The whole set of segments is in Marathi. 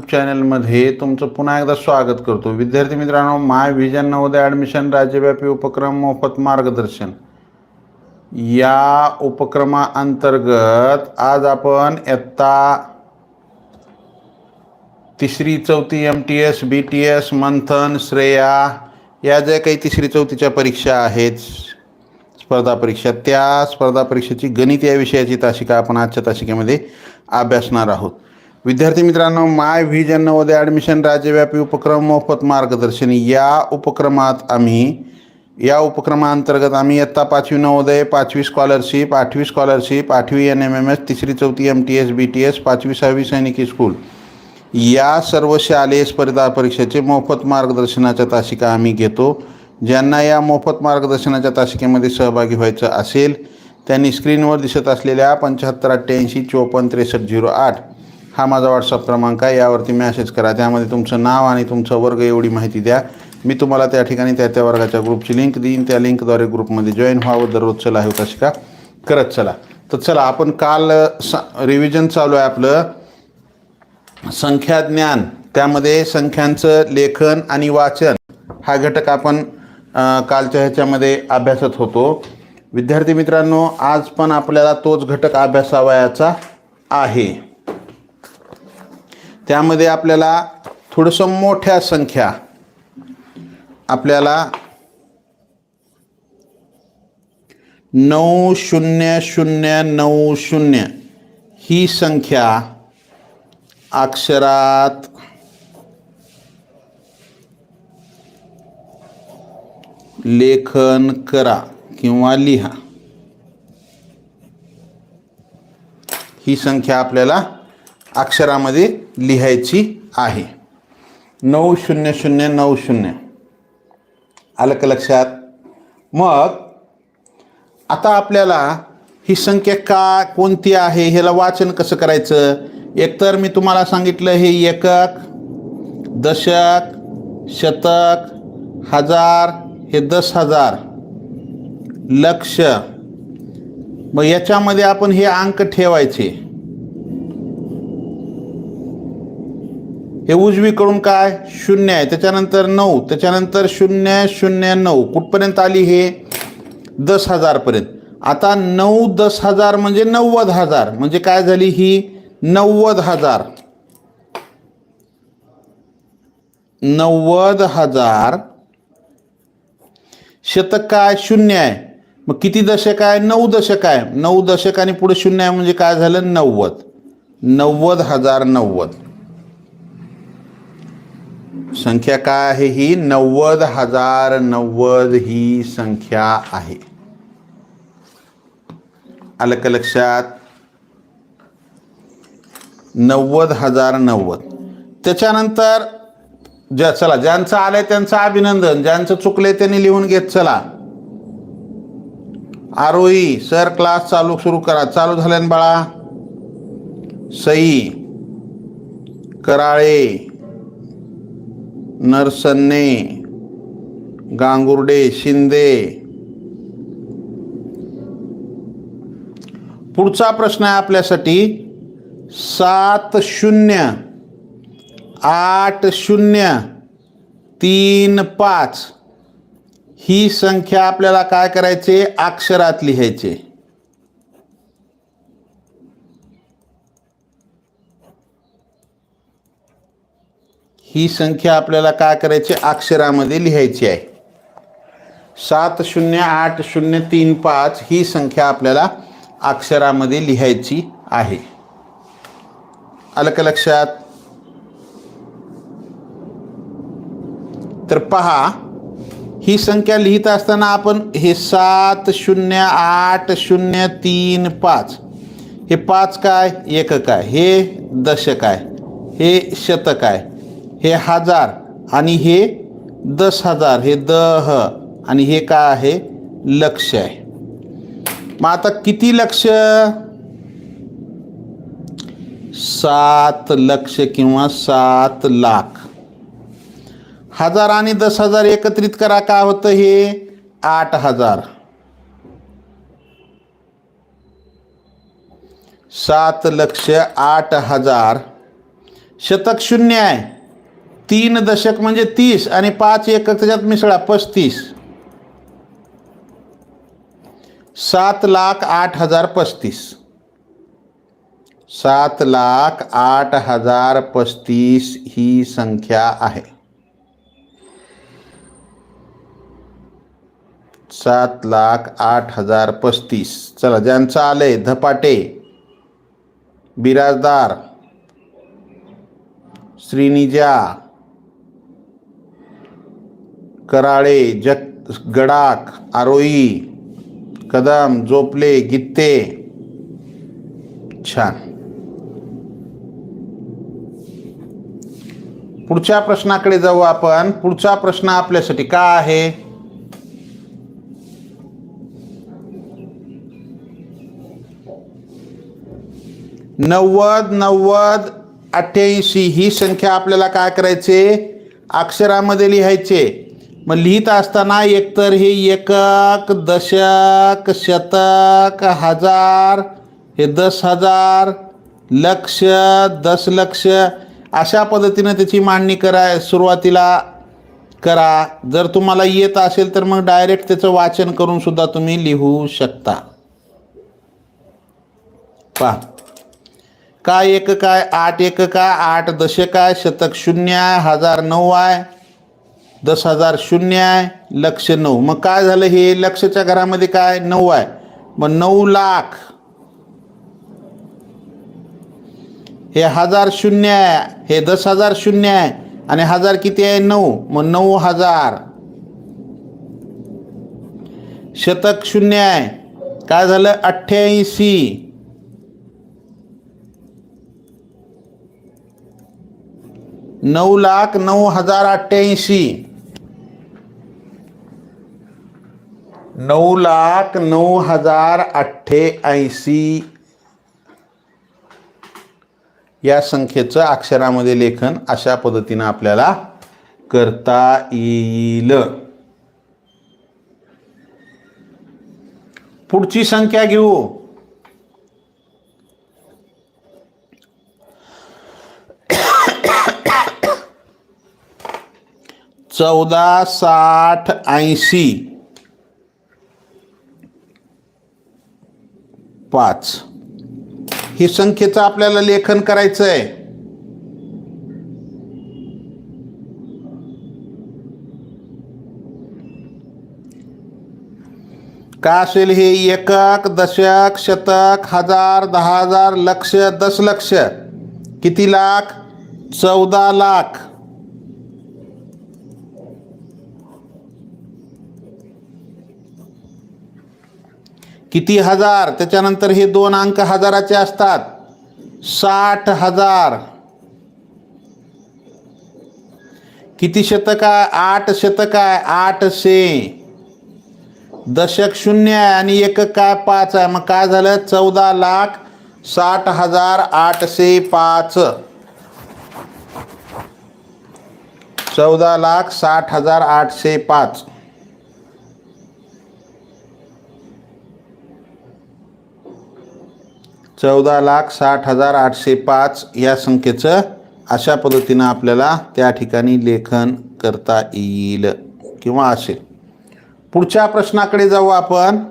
चॅनलमध्ये तुमचं पुन्हा एकदा स्वागत करतो. विद्यार्थी मित्रांनो माय विजन नवोदय ॲडमिशन राज्यव्यापी उपक्रम मोफत मार्गदर्शन. या उपक्रमाअंतर्गत आज आपण इयत्ता तिसरी चौथी M T S B T S Manthan Shreya या ज्या काही तिसरी चौथीच्या परीक्षा आहेत स्पर्धा परीक्षा त्या स्पर्धा परीक्षेची गणित या विषयाची तासिका आपण आजच्या तासिकेमध्ये अभ्यासणार आहोत. विद्यार्थी मित्रांनो माय व्हिजन नवोदय ॲडमिशन राज्यव्यापी उपक्रम मोफत मार्गदर्शन. या उपक्रमात आम्ही या उपक्रमाअंतर्गत आम्ही इयत्ता पाचवी नवोदय पाचवी स्कॉलरशिप आठवी स्कॉलरशिप आठवी एन एम एम एस तिसरी चौथी M T S B T S पाचवी सहावी सैनिकी स्कूल या सर्व शालेय स्पर्धा परीक्षेचे मोफत मार्गदर्शनाच्या तासिका आम्ही घेतो. ज्यांना या मोफत मार्गदर्शनाच्या तासिकेमध्ये सहभागी व्हायचं असेल त्यांनी स्क्रीनवर दिसत असलेल्या पंच्याहत्तर अठ्ठ्याऐंशी चोपन्न त्रेसष्ट झिरो आठ हा माझा व्हॉट्सअप क्रमांक आहे. यावरती मॅसेज करा. त्यामध्ये तुमचं नाव आणि तुमचं वर्ग एवढी माहिती द्या. मी तुम्हाला त्या ठिकाणी त्या त्या वर्गाच्या ग्रुपची लिंक देईन. त्या लिंकद्वारे ग्रुपमध्ये जॉईन व्हावं. दररोजचं लाईव्ह हो तासिका करत चला. तर चला आपण काल स रिव्हिजन चालू आहे आपलं. संख्या ज्ञान. त्यामध्ये संख्यांचं लेखन आणि वाचन हा घटक आपण कालच्या ह्याच्यामध्ये अभ्यासत होतो. विद्यार्थी मित्रांनो आज पण आपल्याला तोच घटक अभ्यासावयाचा आहे. त्यामध्ये आपल्याला थोडंसं मोठ्या संख्या आपल्याला नऊ शून्य शून्य नऊ शून्य ही संख्या अक्षरात लेखन करा किंवा लिहा. ही संख्या आपल्याला अक्षरामध्ये लिहायची आहे. नऊ शून्य शून्य नऊ शून्य. आलं का लक्षात? मग आता आपल्याला ही संख्या का कोणती आहे ह्याला वाचन कसं करायचं? एकतर मी तुम्हाला सांगितलं हे एकक दशक शतक हजार हे दस हजार. लक्ष. मग याच्यामध्ये आपण हे अंक ठेवायचे. हे उजवीकडून काय? शून्य आहे. त्याच्यानंतर नऊ त्याच्यानंतर शून्य शून्य नऊ. कुठपर्यंत आली हे? दस हजारपर्यंत आता नऊ दस हजार म्हणजे नव्वद हजार. म्हणजे काय झाली ही? नव्वद हजार. नव्वद हजार. शतक काय? शून्य आहे. मग किती दशक आहे? नऊ दशक आहे. नऊ दशक आणि पुढे शून्य आहे म्हणजे काय झालं? नव्वद. नव्वद हजार नव्वद. संख्या काय आहे ही? नव्वद हजार नव्वद ही संख्या आहे. आलं का लक्षात. नव्वद हजार नव्वद. त्याच्यानंतर ज्या चला ज्यांचं आलंय त्यांचं अभिनंदन ज्यांचं चुकलंय त्यांनी लिहून घेत चला. आरोही सर क्लास चालू सुरू करा. चालू झाल्यान बाळा. सई. कराळे. नरसन्ने गांगुर्डे शिंदे. पुढचा प्रश्न आहे आपल्यासाठी. सात शून्य आठ शून्य तीन पाच. ही संख्या आपल्याला काय करायचे? अक्षरात लिहायचे. ही संख्या आपल्याला काय करायची अक्षरामध्ये लिहायची आहे. सात शून्य आठ शून्य तीन पाच ही संख्या आपल्याला अक्षरामध्ये लिहायची आहे. आलं का लक्षात? तर पहा ही संख्या लिहित असताना आपण हे सात शून्य आठ शून्य तीन पाच हे पाच काय? एकक आहे हे दशक आहे हे शतक आहे हे हजार आणि हे दस हजार हे दह आणि हे काय आहे? लक्ष आहे. मग आता किती लक्ष? सात लक्ष किंवा सात लाख. हजार आणि दस हजार एकत्रित करा काय होतं हे? आठ हजार. सात लक्ष आठ हजार. शतक शून्य आहे. तीन दशक म्हणजे तीस आणि पाच एकक त्याच्यात मिसळा पस्तीस. सात लाख आठ हजार पस्तीस. सात लाख आठ हजार पस्तीस ही संख्या आहे. सात लाख आठ हजार पस्तीस. चला ज्यांचं आलंय धपाटे बिराजदार श्रीनिजा कराळे जग गडाक आरोई कदम झोपले गित्ते. छान. पुढच्या प्रश्नाकडे जाऊ आपण. पुढचा प्रश्न आपल्यासाठी का आहे? नव्वद नव्वद अठ्ठ्याऐंशी ही संख्या आपल्याला काय करायचे? अक्षरामध्ये लिहायचे. मग लिहित असताना एकतर हे एकक दशक शतक हजार हे दस हजार लक्ष दशलक्ष अशा पद्धतीनं त्याची मांडणी करा सुरुवातीला करा. जर तुम्हाला येत असेल तर मग डायरेक्ट त्याचं वाचन करून सुद्धा तुम्ही लिहू शकता. पहा. काय एक काय आठ एक काय आठ दशक आहे. शतक शून्य आहे. हजार नऊ आहे. दस हजार शून्य आहे लक्ष नऊ. मग काय झालं हे? लक्षच्या घरामध्ये काय? नऊ आहे. मग नऊ लाख. हे हजार शून्य आहे. हे दस हजार शून्य आहे. आणि हजार किती आहे? नऊ. मग नऊ हजार. शतक शून्य आहे. काय झालं? अठ्ठ्याऐंशी. नऊ लाख नऊ हजार अठ्ठ्याऐंशी. नऊ लाख नऊ हजार अठ्ठेऐंशी. या संख्येचं अक्षरामध्ये लेखन अशा पद्धतीनं आपल्याला करता येईल. पुढची संख्या घेऊ. चौदा साठ ऐंशी. पाच. ही संख्येचं आपल्याला लेखन करायचं आहे का असेल हे? एकक दशक शतक हजार दहा हजार लक्ष दशलक्ष किती लाख? चौदा लाख. किती हजार? त्याच्यानंतर हे दोन अंक हजाराचे असतात. साठ हजार. किती शतक आहे? आठ शतक आहे. आठशे. दशक शून्य आहे आणि एक काय? पाच आहे. मग काय झालं? चौदा लाख साठ हजार आठशे पाच. चौदा लाख साठ हजार आठशे पाच. चौदा लाख साठ हजार आठशे पाच या संख्येचं अशा पद्धतीनं आपल्याला त्या ठिकाणी लेखन करता येईल किंवा असेल. पुढच्या प्रश्नाकडे जाऊ आपण.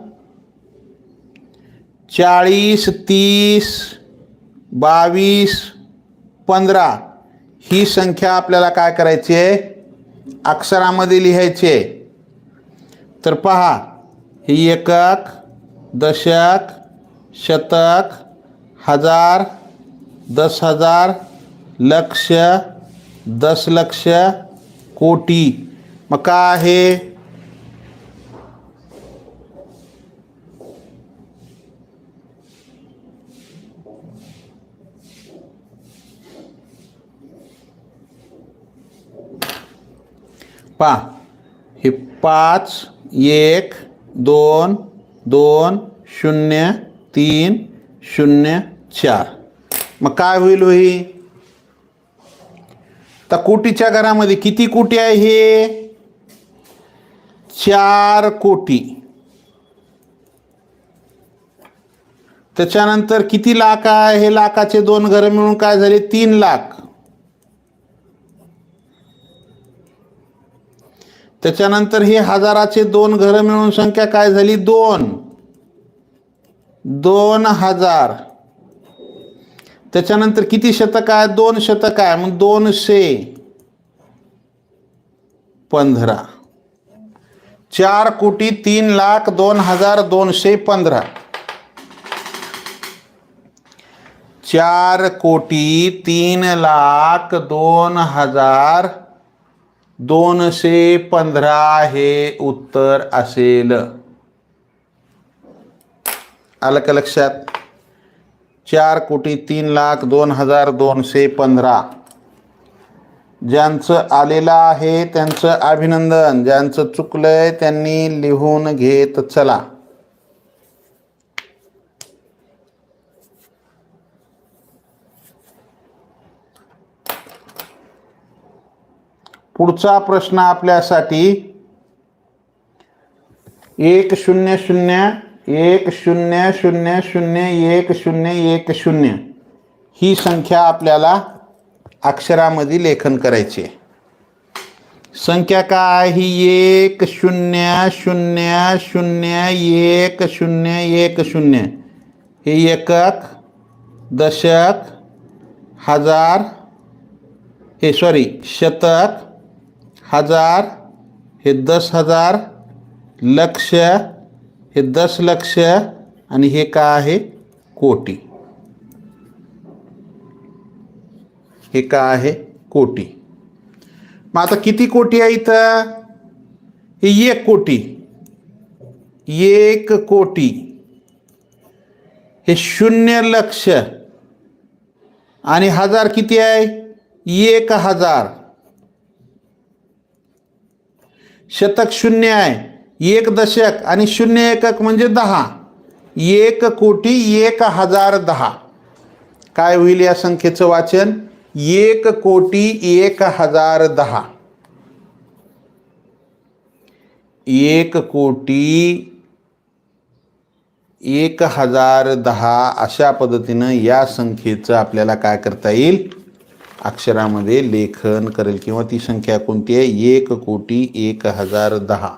चाळीस तीस बावीस पंधरा ही संख्या आपल्याला काय करायची आहे? अक्षरामध्ये लिहायची आहे. तर पहा ही एकक दशक शतक हज़ार, दस हज़ार, लक्ष दशलक्ष कोटी। मग काय आहे? पा हे पाच, एक, दोन दोन, शून्य, तीन, शून्य चार मग काय होईल होई? तर कोटीच्या घरामध्ये किती कोटी आहे हे? चार कोटी. त्याच्यानंतर किती लाख आहे? हे लाखाचे दोन घरं मिळून काय झाले? तीन लाख. त्याच्यानंतर हे हजाराचे दोन घरं मिळून संख्या काय झाली? दोन. दोन हजार. त्याच्यानंतर किती शतक आहे? दोन शतक आहे. मग दोनशे पंधरा. चार कोटी तीन लाख दोन हजार दोनशे पंधरा. चार कोटी तीन लाख दोन हजार दोनशे पंधरा हे उत्तर असेल. आलं का लक्षात? चार कोटी तीन लाख दोन हजार दोनशे पंधरा. ज्यांचं आलेलं आहे त्यांचं अभिनंदन. ज्यांचं चुकलंय त्यांनी लिहून घेत चला. पुढचा प्रश्न आपल्यासाठी. एक शून्य शून्य एक शून्य शून्य शून्य एक शून्य एक शून्य. ही संख्या आपल्याला अक्षरामध्ये लेखन करायची आहे. संख्या काय? ही एक शून्य शून्य शून्य एक शून्य एक शून्य. हे एकक दशक हजार हे सॉरी शतक हजार हे दस हजार लक्ष हे दस लक्ष आणि हे का आहे? कोटी. हे का आहे? कोटी. मग आता किती कोटी आहे इथं? हे एक कोटी. एक कोटी. हे शून्य लक्ष. आणि हजार किती आहे? एक हजार. शतक शून्य आहे. एक दशक आणि शून्य एकक म्हणजे दहा. एक कोटी एक हजार दहा. काय होईल या संख्येचं वाचन? एक कोटी एक हजार दहा. एक कोटी एक हजार दहा अशा पद्धतीनं या संख्येचं आपल्याला काय करता येईल? अक्षरामध्ये लेखन करेल किंवा ती संख्या कोणती आहे? एक कोटी एक हजार दहा.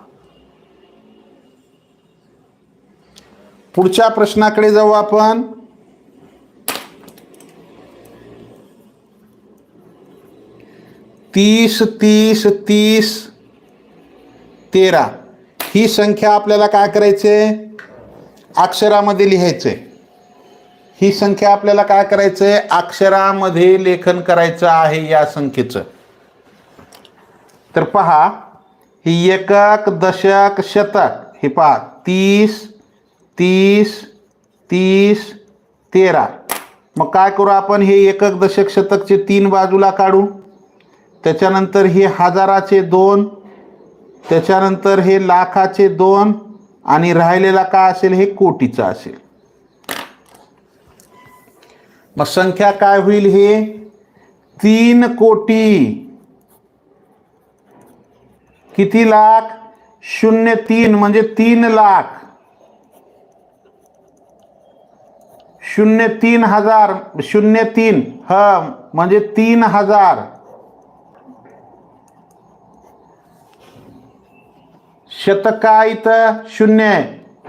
पुढच्या प्रश्नाकडे जाऊ आपण. तीस तीस तीस तेरा. ही संख्या आपल्याला काय करायचे? अक्षरामध्ये लिहायचे. ही संख्या आपल्याला काय करायचंय अक्षरामध्ये लेखन करायचं आहे या संख्येचं. तर पहा ही एकक दशक शतक. हे पहा तीस तीस तीस तेरा. मग काय करू आपण? हे एकक दशक शतकचे तीन बाजूला काढू. त्याच्यानंतर हे हजाराचे दोन त्याच्यानंतर हे लाखाचे दोन आणि राहिलेला काय असेल? हे कोटीचा असेल. मग संख्या काय होईल हे? तीन कोटी. किती लाख? शून्य तीन म्हणजे तीन लाख. शून्य तीन हजार शून्य तीन ह म्हणजे तीन हजार. शतका इथं शून्य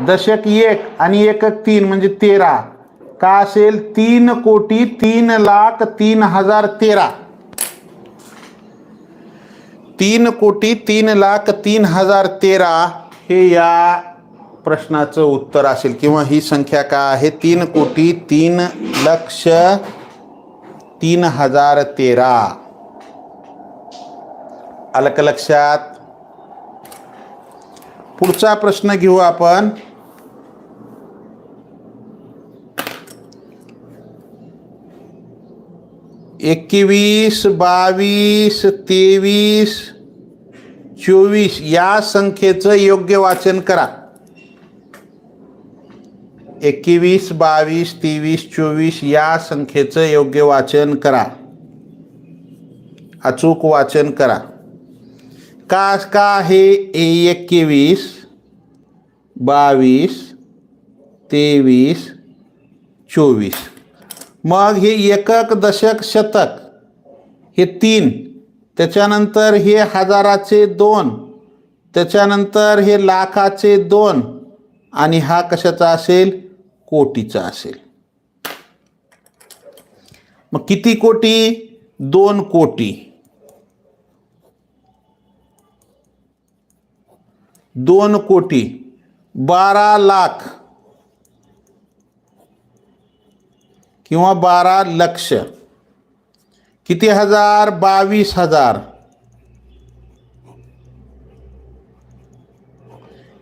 दशक एक आणि एकक तीन म्हणजे तेरा. का असेल? तीन कोटी तीन लाख तीन हजार तेरा. तीन कोटी तीन लाख तीन हजार तेरा हे या प्रश्नाचं उत्तर असेल किंवा ही संख्या काय आहे? तीन कोटी तीन लक्ष तीन हजार तेरा. अलक लक्षात. पुढचा प्रश्न घेऊ आपण. एकवीस बावीस तेवीस चोवीस या संख्येचं योग्य वाचन करा. एकवीस बावीस तेवीस चोवीस या संख्येचं योग्य वाचन करा. अचूक वाचन करा. का का हे एकवीस बावीस तेवीस चोवीस? मग हे एकक दशक शतक हे तीन. त्याच्यानंतर हे हजाराचे दोन. त्याच्यानंतर हे लाखाचे दोन. आणि हा कशाचा असेल? कोटीचा असेल. मग किती कोटी? दोन कोटी. दोन कोटी. बारा लाख. किंवा बारा लक्ष. किती हजार? बावीस हजार.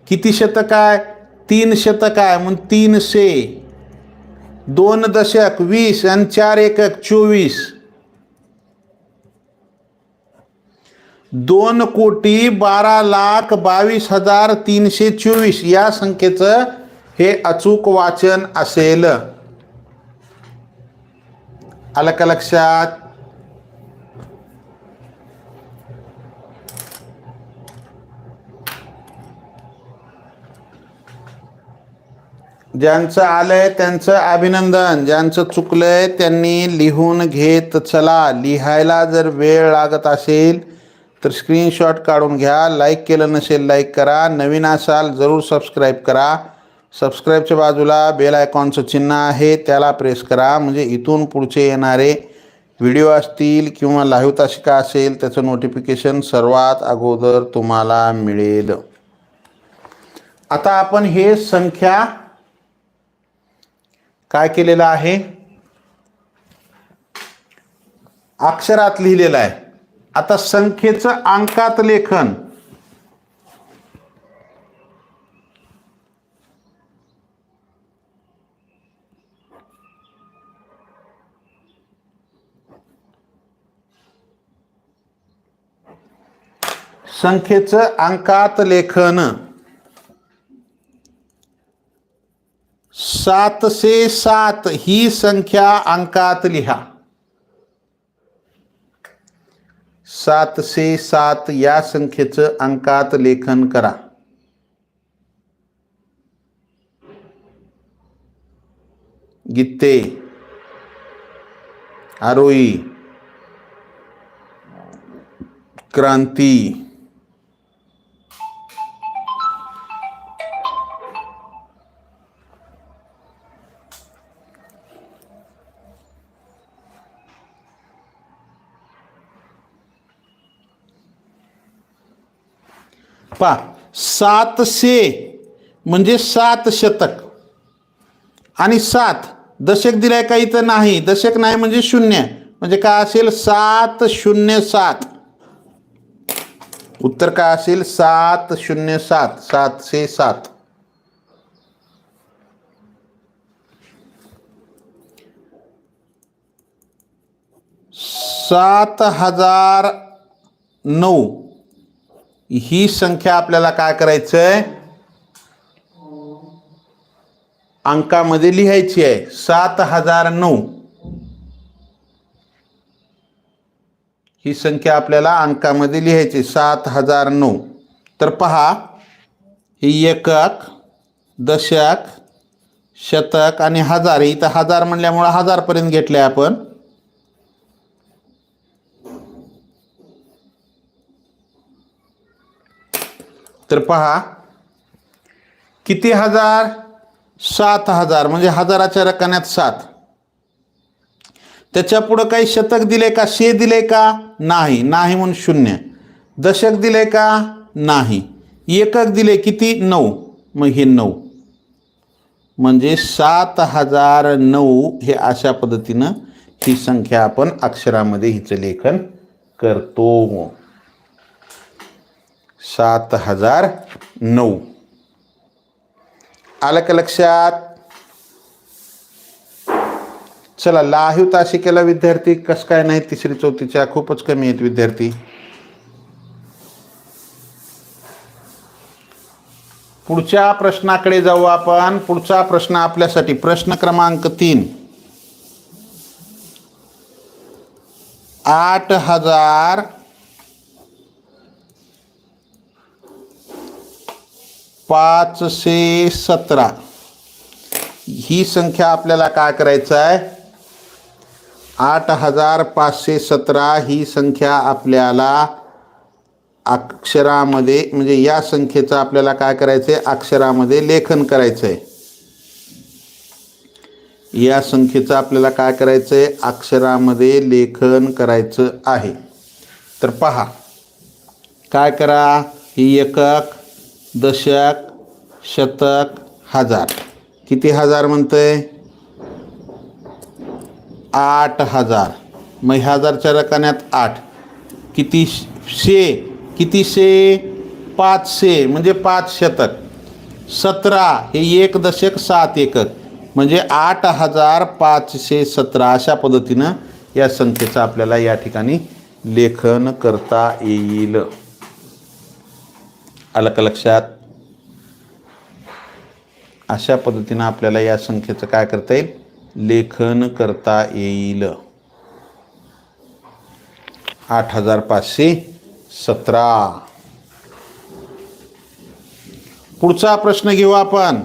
किती शतक आहे? तीन शतक आहे म्हणून तीनशे. दोन दशक वीस आणि चार एकक चोवीस. दोन कोटी बारा लाख बावीस हजार तीनशे चोवीस. या संख्येचं हे अचूक वाचन असेल. आलं का लक्षात? ज्यांचं आलंय त्यांचं अभिनंदन ज्यांचं चुकलंय त्यांनी लिहून घेत चला. लिहायला जर वेळ लागत असेल तर स्क्रीनशॉट काढून घ्या. लाईक केलं नसेल लाईक करा. नवीन असाल जरूर सबस्क्राईब करा. सबस्क्राईबच्या बाजूला बेल आयकॉनचं चिन्ह आहे त्याला प्रेस करा. म्हणजे इथून पुढचे येणारे व्हिडिओ असतील किंवा लाईव्ह तासिका असेल त्याचं नोटिफिकेशन सर्वात अगोदर तुम्हाला मिळेल. आता आपण हे संख्या काय केलेलं आहे? अक्षरात लिहिलेलं आहे. आता संख्येचं अंकात लेखन. संख्येचं अंकात लेखन. सातशे सात ही संख्या अंकात लिहा। सातशे सात या संख्येचं अंकात लेखन करा। गीते आरोई क्रांती पा सातशे म्हणजे सात शतक. आणि सात दशक दिलाय का इथं नाही? दशक नाही म्हणजे शून्य. म्हणजे काय असेल? सात शून्य सात. उत्तर काय असेल? सात शून्य सात. सातशे सात. सात हजार नऊ. ही संख्या आपल्याला काय करायचंय? अंकामध्ये लिहायची आहे. सात हजार नऊ. ही संख्या आपल्याला अंकामध्ये लिहायची सात हजार नऊ. तर पहा ही एकक दशक शतक आणि हजार. इथं हजार म्हणल्यामुळं हजारपर्यंत घेतले आपण. तर पहा किती हजार? सात हजार म्हणजे हजाराच्या रकान्यात सात. त्याच्या पुढं काही शतक दिले का? शे दिले का? नाही. नाही म्हणून शून्य. दशक दिले का? नाही. एकक दिले किती? नऊ. मग हे नऊ. म्हणजे सात हजार नऊ हे अशा पद्धतीनं ही संख्या आपण अक्षरामध्ये हिचं लेखन करतो. सात हजार नऊ. आलं का लक्षात? चला लाहीव तासिकेला विद्यार्थी. कसं काय नाही तिसरी चौथीच्या खूपच कमी आहेत विद्यार्थी. पुढच्या प्रश्नाकडे जाऊ आपण. पुढचा प्रश्न आपल्यासाठी. प्रश्न क्रमांक तीन. आठ हजार पाचशे सतरा. ही संख्या आपल्याला काय करायचं आहे? आठ हजार पाचशे सतरा ही संख्या आपल्याला अक्षरामध्ये म्हणजे या संख्येचं आपल्याला काय करायचं आहे अक्षरामध्ये लेखन करायचं आहे या संख्येचं आपल्याला काय करायचं आहे अक्षरामध्ये लेखन करायचं आहे. तर पहा काय करा? ही एकक दशक शतक हजार. किती हजार म्हणतंय? आठ हजार. मग हजारच्या रकान्यात आठ. किती शे किती शे? पाचशे म्हणजे पाच शतक. सतरा हे एक दशक सात एकक. म्हणजे आठ हजार पाचशे सतरा अशा पद्धतीनं या संख्येचं आपल्याला या ठिकाणी लेखन करता येईल. आलं का लक्षात अशा पद्धतीनं आपल्याला या संख्येचं काय करता येईल? लेखन करता येईल. आठ हजार पाचशे सतरा. पुढचा प्रश्न घेऊ आपण.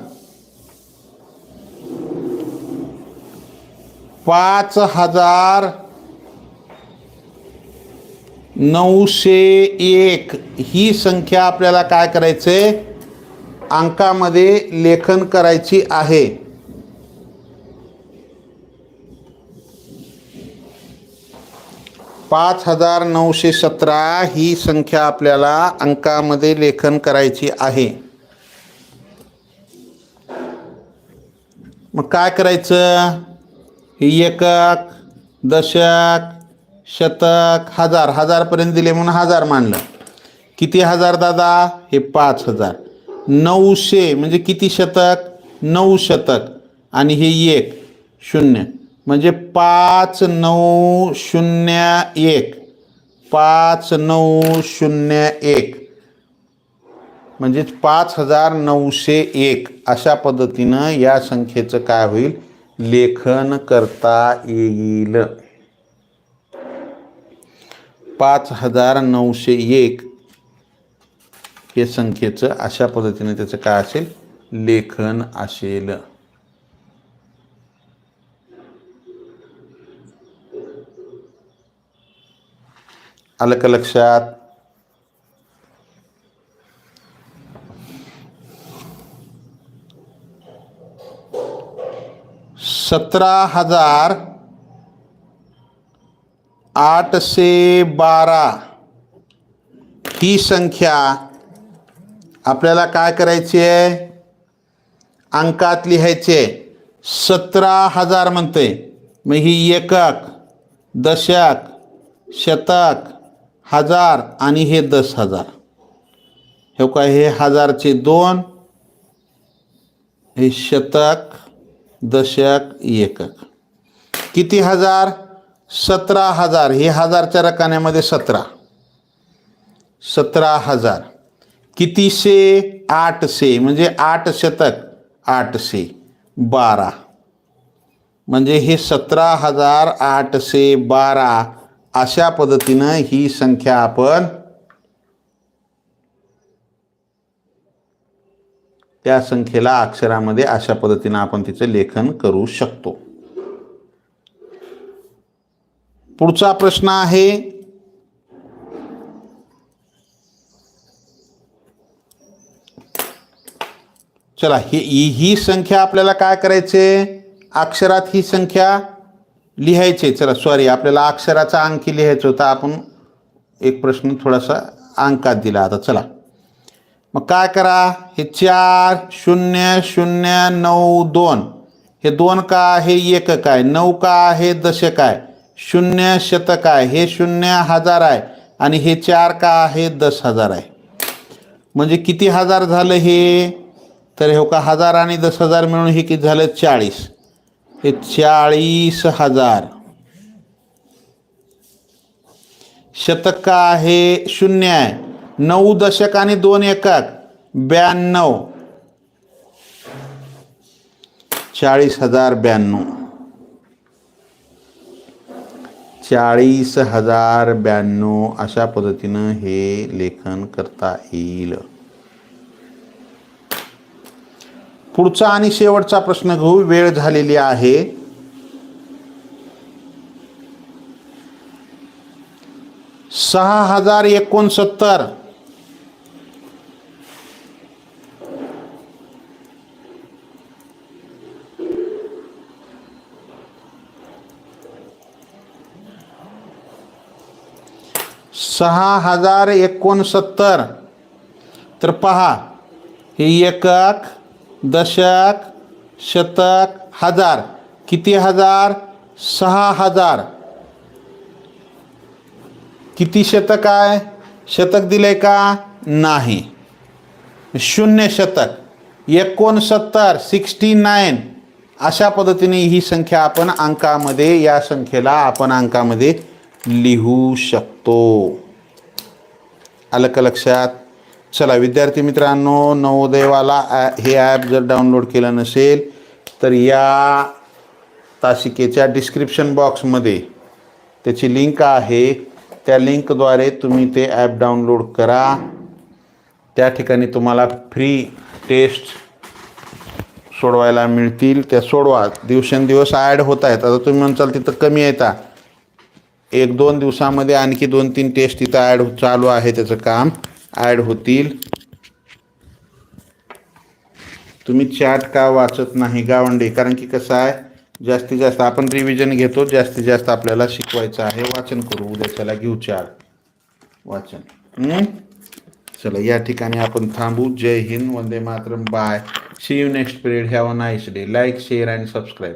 पाच हजार नऊशे एक. ही संख्या आपल्याला काय करायचे? अंकामध्ये लेखन करायची आहे. पाच हजार नऊशे सतरा ही संख्या आपल्याला अंकामध्ये लेखन करायची आहे. मग काय करायचं? ही एकक दशक शतक हजार हजारपर्यंत दिले म्हणून हजार मानलं. किती हजार दादा? हे पाच हजार. नऊशे म्हणजे किती शतक? नऊ शतक. आणि हे एक शून्य. म्हणजे पाच नऊ शून्य एक. पाच नऊ शून्य एक. म्हणजेच पाच हजार नऊशे एक. अशा पद्धतीनं या संख्येचं काय होईल? लेखन करता येईल. पाच हजार नऊशे एक हे संख्येचं अशा पद्धतीने त्याचं काय असेल? लेखन असेल. आलं का लक्षात? सतरा हजार आठशे बारा ही संख्या आपल्याला काय करायची आहे? अंकात लिहायचे सतरा हजार म्हणते मग ही एकक दशक शतक हजार आणि हे दस हजार. हे काय हे हजारचे दोन हे शतक दशक एकक. किती हजार? सतरा हजार. हे हजारच्या रकान्यामध्ये सतरा. सतरा हजार. कितीशे? आठशे. म्हणजे आठ शतक आठशे. बारा. म्हणजे हे सतरा हजार आठशे बारा अशा पद्धतीनं ही संख्या आपण त्या संख्येला अक्षरामध्ये अशा पद्धतीनं आपण तिचं लेखन करू शकतो. पुढचा प्रश्न आहे. चला ही ही- संख्या आपल्याला काय करायचे? अक्षरात ही संख्या लिहायचे. चला सॉरी आपल्याला अक्षराचा अंकी लिहायचं होता. आपण एक प्रश्न थोडासा अंकात दिला. आता चला. मग काय करा? हे चार शून्य शून्य नऊ दोन. हे दोन का आहे? एक काय नऊ का आहे? दशक आहे. शून्य शतक आहे. हे शून्य हजार आहे आणि हे चार का आहे? दस हजार आहे. म्हणजे किती हजार झालं हे? तर हो का हजार आणि दस हजार मिळून हे किती झालं? चाळीस. हे चाळीस हजार. शतक का आहे? शून्य आहे. नऊ दशक आणि दोन एकक. ब्याण्णव. चाळीस हजार ब्याण्णव. चाळीस हजार ब्याण्णव अशा पद्धतीनं हे लेखन करता येईल. पुढचा आणि शेवटचा प्रश्न घेऊ. वेळ झालेली आहे. सहा हजार एकोणसत्तर सहा हजार एकोणसत्तर. तर पहा हे एकक दशक शतक हजार. किती हजार? सहा हजार. किती शतक आहे? शतक दिले का? नाही. शून्य शतक. एकोणसत्तर सिक्स्टी नाईन. अशा पद्धतीने ही संख्या आपण अंकामध्ये या संख्येला आपण अंकामध्ये लिहू शकतो. आलं का लक्षात चला विद्यार्थी मित्रांनो नवोदयवाला ॲ- हे ॲप जर डाउनलोड केलं नसेल तर या तासिकेच्या डिस्क्रिप्शन बॉक्समध्ये त्याची लिंक आहे. त्या लिंकद्वारे तुम्ही ते ॲप डाउनलोड करा. त्या ठिकाणी तुम्हाला फ्री टेस्ट सोडवायला मिळतील. त्या सोडवा. दिवसेंदिवस ॲड होत आहेत. आता तुम्ही म्हणचाल तिथं कमी येता एक दोन दिवसामध्ये आणखी दोन तीन टेस्ट तिथं ॲड चालू आहे त्याचं काम. ॲड होतील. तुम्ही चॅट का वाचत नाही गावंडी? कारण की कसं आहे जास्तीत जास्त आपण रिव्हिजन घेतो जास्तीत जास्त आपल्याला शिकवायचं आहे. वाचन करू उद्याच्याला घेऊ चॅट वाचन. चला या ठिकाणी आपण थांबू. जय हिंद वंदे Mataram. Bye see you next period have a nice day like share and subscribe